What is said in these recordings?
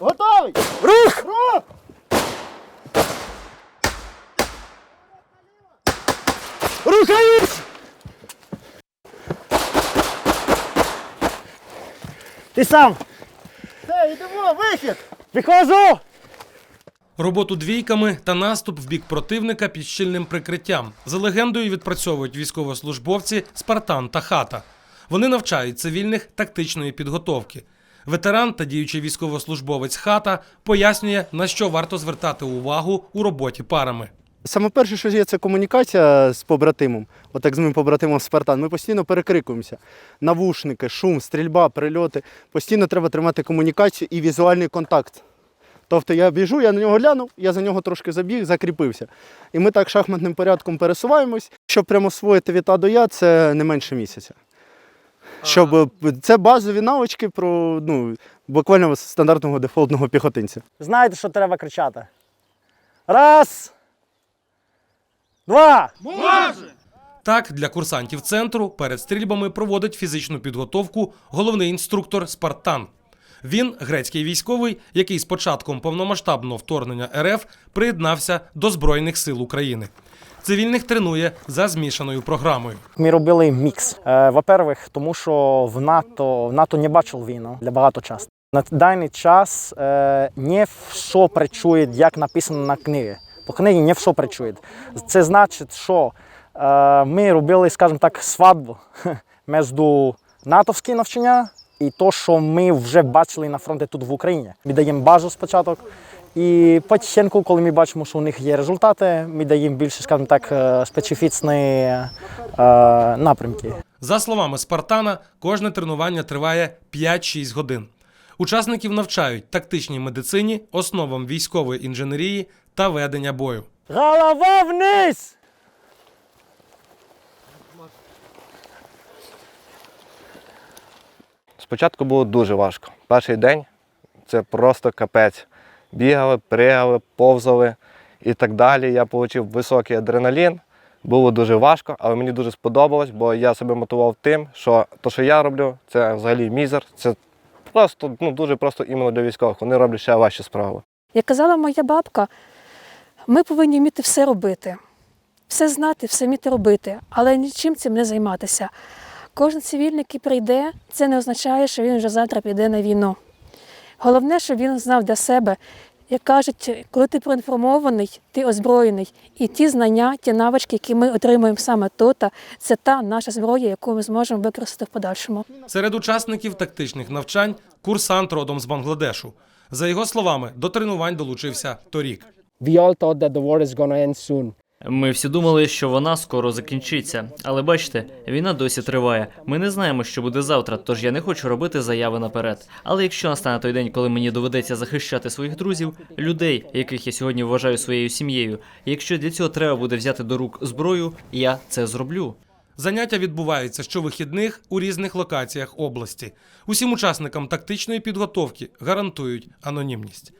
Готовий! Рух! Рух! Рухаюсь! Ти сам! Все, йдемо, вихід! Виходжу! Роботу двійками та наступ в бік противника під щільним прикриттям. За легендою відпрацьовують військовослужбовці Спартан та Хата. Вони навчають цивільних тактичної підготовки. Ветеран та діючий військовослужбовець Хата пояснює, на що варто звертати увагу у роботі парами. Саме перше, що є, це комунікація з побратимом, отак з моїм побратимом Спартан. Ми постійно перекрикуємося. Навушники, шум, стрільба, прильоти. Постійно треба тримати комунікацію і візуальний контакт. Тобто я біжу, я на нього глянув, я за нього трошки забіг, закріпився. І ми так шахматним порядком пересуваємось. Щоб прямо освоїти від до Я, це не менше місяця. Щоб е, це базові навички про ну, буквально стандартного дефолтного піхотинця. Знаєте, що треба кричати? Раз! Два! Так, для курсантів центру перед стрільбами проводить фізичну підготовку головний інструктор Спартан. Він грецький військовий, який з початком повномасштабного вторгнення РФ приєднався до Збройних сил України. Цивільних тренує за змішаною програмою. Ми робили мікс. Е, Во-первых, тому що в НАТО, в НАТО не бачив війну для багато часу. На даний час е, не все працює, як написано на книгі. По книгі не все працює. Це значить, що е, ми робили, скажімо так, свадьбу між натовські навчання і то, що ми вже бачили на фронті тут в Україні. Ми даємо базу спочатку. І потихеньку, коли ми бачимо, що у них є результати, ми даємо більше, скажімо так, е, специфічні е, напрямки. За словами Спартана, кожне тренування триває 5-6 годин. Учасників навчають тактичній медицині, основам військової інженерії та ведення бою. Голова вниз! Спочатку було дуже важко. Перший день це просто капець. Бігали, пригали, повзали і так далі. Я отримав високий адреналін. Було дуже важко, але мені дуже сподобалось, бо я себе мотивував тим, що те, що я роблю, це взагалі мізер. Це просто ну, дуже просто іменно для військових. Вони роблять ще важчі справи. Як казала моя бабка, ми повинні вміти все робити, все знати, все вміти робити, але нічим цим не займатися. Кожен цивільний, який прийде, це не означає, що він вже завтра піде на війну. Головне, щоб він знав для себе, як кажуть, коли ти проінформований, ти озброєний. І ті знання, ті навички, які ми отримуємо саме тут, це та наша зброя, яку ми зможемо використати в подальшому. Серед учасників тактичних навчань курсант родом з Бангладешу. За його словами, до тренувань долучився торік. we all thought that the war is gonna end soon. Ми всі думали, що вона скоро закінчиться. Але бачите, війна досі триває. Ми не знаємо, що буде завтра, тож я не хочу робити заяви наперед. Але якщо настане той день, коли мені доведеться захищати своїх друзів, людей, яких я сьогодні вважаю своєю сім'єю, якщо для цього треба буде взяти до рук зброю, я це зроблю. Заняття відбуваються щовихідних у різних локаціях області. Усім учасникам тактичної підготовки гарантують анонімність.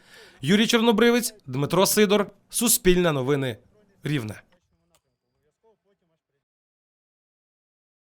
Юрій Чорнобривець, Дмитро Сидор, Суспільне новини, Рівне.